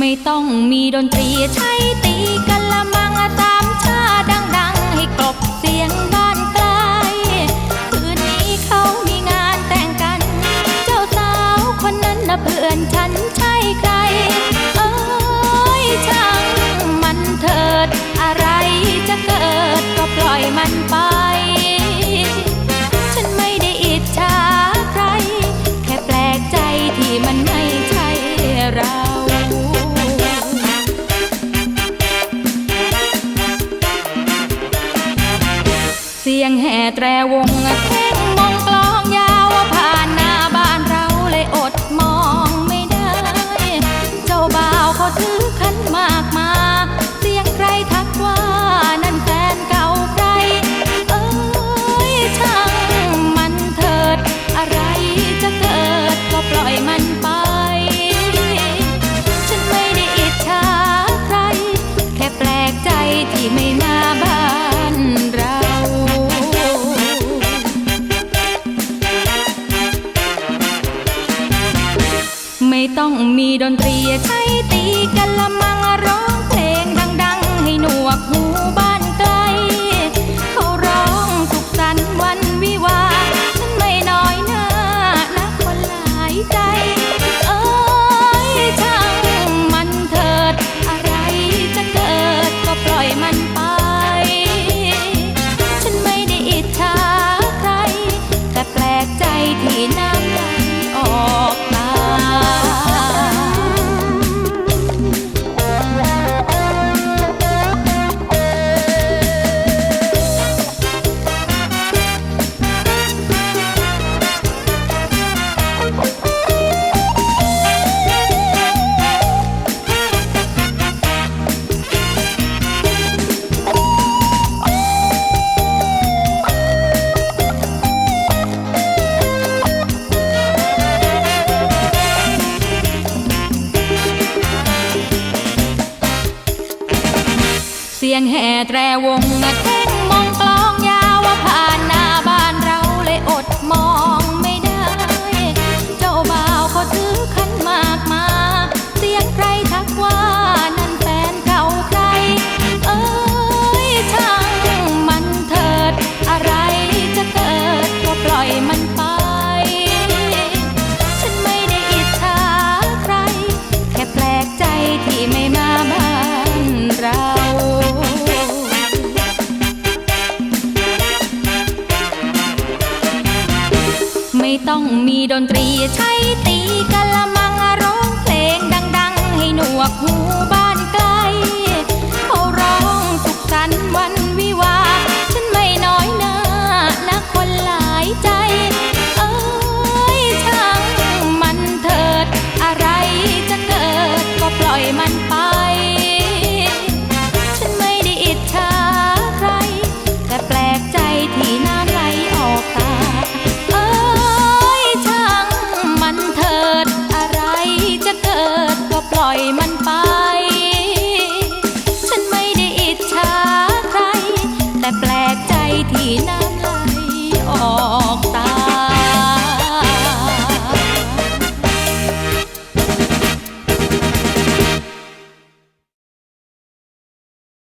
ไม่ต้องมีดนตรีใช้ตีกันละมังตามชาดังๆ ให้กลบเสียงบ้านไกลคืนนี้เขามีงานแต่งกัน เจ้าสาวคนนั้นนะเพื่อนฉันใช่ใคร เอ้ยช่างมันเถิด อะไรจะเกิดก็ปล่อยมันไป ยงแห่แตรวง ต้องมีดนตรีใช้ตีกันละ เสียงแห่แตรวงแองมีดนตรีใช้ตีกะละมังร้องเพลงดัง ๆ ให้หนวกหูบ้านไกลเขาร้องสุขสันต์วันวิวา ฉันไม่น้อยหน้านะคนหลายใจ เอ้ยช่างมันเถิด อะไรจะเกิดก็ปล่อยมันไป